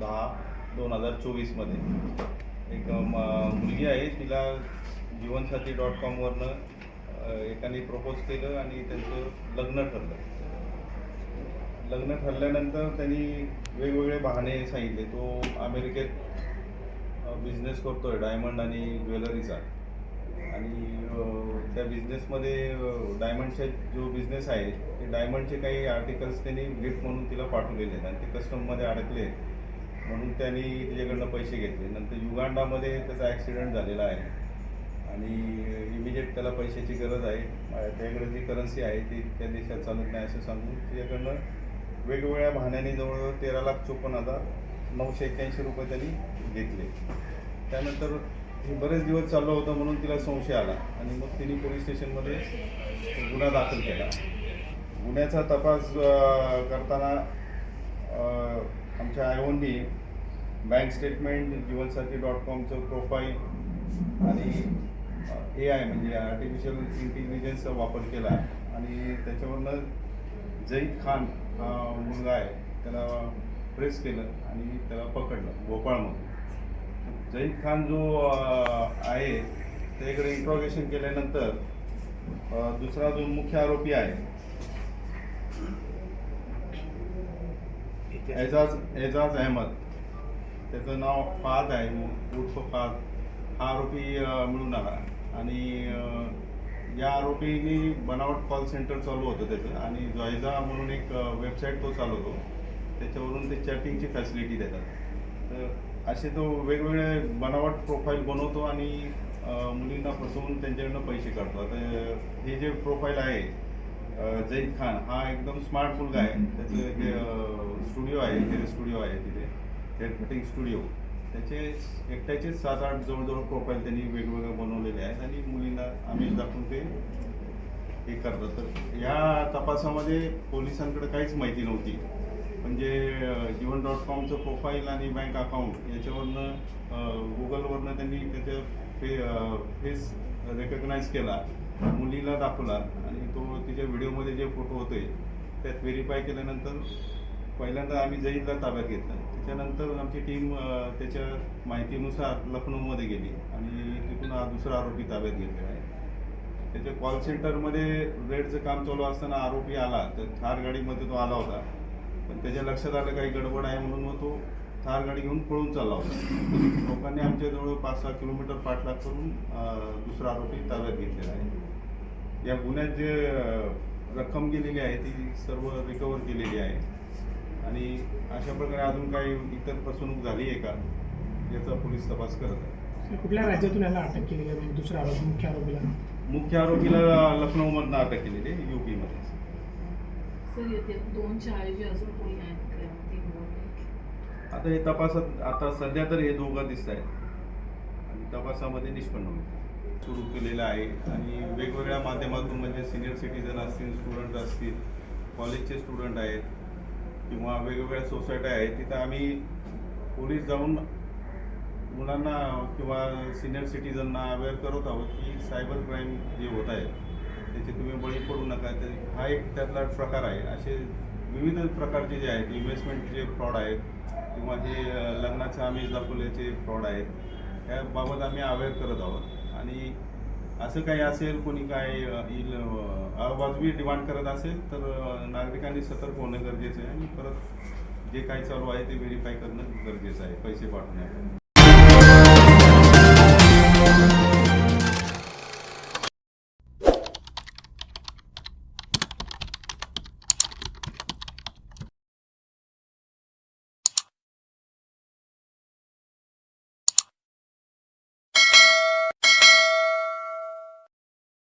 दहा दोन हजार चोवीसमध्ये. एक मुलगी आहे तिला जीवनसाथी डॉट कॉमवरनं एकाने प्रपोज केलं आणि त्यांचं लग्न ठरलं. लग्न ठरल्यानंतर त्यांनी वेगवेगळे बहाणे सांगितले. तो अमेरिकेत बिझनेस करतोय डायमंड आणि ज्वेलरीचा. आणि त्या बिझनेसमध्ये डायमंडचे जो बिझनेस आहे ते डायमंडचे काही आर्टिकल्स त्यांनी गिफ्ट म्हणून तिला पाठवलेले आहेत. आणि ते कस्टममध्ये अडकले आहेत. म्हणून त्यांनी तिच्याकडनं पैसे घेतले. नंतर युगांडामध्ये त्याचा ॲक्सिडेंट झालेला आहे. आणि इमिजिएट त्याला पैशाची गरज आहे. अ, त्याकडे जी करन्सी आहे ती त्या देशात चालत नाही असं सांगून तिच्याकडनं वेगवेगळ्या बहाण्याने जवळजवळ तेरा लाख चोपन्न हजार नऊशे एक्क्याऐंशी रुपये त्यांनी घेतले. त्यानंतर हे बरेच दिवस चाललं होतं म्हणून तिला संशय आला. आणि मग तिने पोलीस स्टेशनमध्ये गुन्हा दाखल केला. गुन्ह्याचा तपास करताना आमच्या आयोनी बँक स्टेटमेंट जीवनसाथी डॉट कॉमचं प्रोफाईल आणि ए आय म्हणजे आर्टिफिशियल इंटेलिजन्सचा वापर केला. आणि त्याच्यावरनं जईद खान हा मुलगा आहे त्याला प्रेस केलं आणि त्याला पकडलं भोपाळमध्ये जईद खान जो आहे त्याकडे इंट्रॉगेशन केल्यानंतर दुसरा जो मुख्य आरोपी आहे एजाज एजाज अहमद. त्याचं नाव फाद आहे उर्फ फाद. हा आरोपी मिळून आला. आणि या आरोपीनी बनावट कॉल सेंटर चालू होतं त्याचं. आणि जॉयझा म्हणून एक वेबसाईट तो चालवतो. त्याच्यावरून ते चॅटिंगची फॅसिलिटी देतात. तर असे तो वेगवेगळे बनावट प्रोफाईल बनवतो आणि मुलींना फसवून त्यांच्याकडनं पैसे काढतो. आता हे जे प्रोफाईल आहे अ, जईद खान हा एकदम स्मार्ट मुलगा आहे. त्याचं जे स्टुडिओ आहे हेअर स्टुडिओ आहे तिथे. हेअर कटिंग स्टुडिओ त्याचे एकट्याचे सात आठ जवळजवळ प्रोफाईल त्यांनी वेगवेगळे बनवलेले आहेत आणि मुलींना आम्ही दाखवून ते हे करतात. तर या तपासामध्ये पोलिसांकडे काहीच माहिती नव्हती. म्हणजे जीवन डॉट कॉमचं प्रोफाईल आणि बँक अकाउंट याच्यावरनं गुगलवरनं त्यांनी त्याच्या फे फेस रेकग्नाईज केला. मुलीला दाखवला आणि तो तिच्या व्हिडिओमध्ये जे फोटो होते त्यात व्हेरीफाय केल्यानंतर पहिल्यांदा आम्ही जैनला ताब्यात घेतला. त्याच्यानंतर आमची टीम त्याच्या माहितीनुसार लखनौमध्ये गेली आणि तिथून हा दुसरा आरोपी ताब्यात घेतलेला आहे. त्याच्या कॉल सेंटरमध्ये रेडचं काम चालू असताना आरोपी आला तर थार गाडीमध्ये तो आला होता. पण त्याच्या लक्षात आलं काही गडबड आहे म्हणून मग तो थार गाडी घेऊन पळून चालला होता. लोकांनी आमच्याजवळ पाच सहा किलोमीटर पाठलाग करून दुसरा आरोपी ताब्यात घेतलेला आहे. या गुन्ह्यात जे रक्कम गेलेली आहे ती सर्व रिकवर केलेली आहे. आणि अशा प्रकारे अजून काही इतर फसवणूक झाली आहे का? याचा पोलीस तपास करत आहे. कुठल्या राज्यातून याला अटक केली आहे दुसरा आरोपी मुख्य आरोपीला? मुख्य आरोपीला लखनौमधनं अटक केलेली आहे युपीमध्ये सर येथे दोनच्या ऐवजी अजून कोणी आहेत आता हे तपासात आता सध्या तर हे दोघं दिसत आहेत आणि तपासामध्ये निष्पन्न होईल. सुरू केलेलं आहे. आणि वेगवेगळ्या माध्यमातून म्हणजे सिनियर सिटीजन असतील स्टुडंट असतील कॉलेजचे स्टुडंट आहेत किंवा वेगवेगळ्या सोसायट्या आहेत तिथं आम्ही पोलीस जाऊन मुलांना किंवा सिनियर सिटीजनना अवेअर करत आहोत की सायबर क्राईम जे होत आहे त्याचे तुम्ही बळी पडू नका. ते हा एक त्यातला प्रकार आहे. असे विविध प्रकारचे जे आहेत इन्व्हेस्टमेंटचे फ्रॉड आहेत किंवा जे अ, लग्नाचे आमिष दाखवल्याचे फ्रॉड आहेत याबाबत आम्ही अवेअर करत आहोत. आणि असं काही असेल कोणी काय येईल अवाजवी डिमांड करत असेल तर नागरिकांनी सतर्क होणं गरजेचं आहे आणि परत जे काही चालू आहे ते व्हेरीफाय करणं गरजेचं आहे पैसे पाठवण्यासाठी.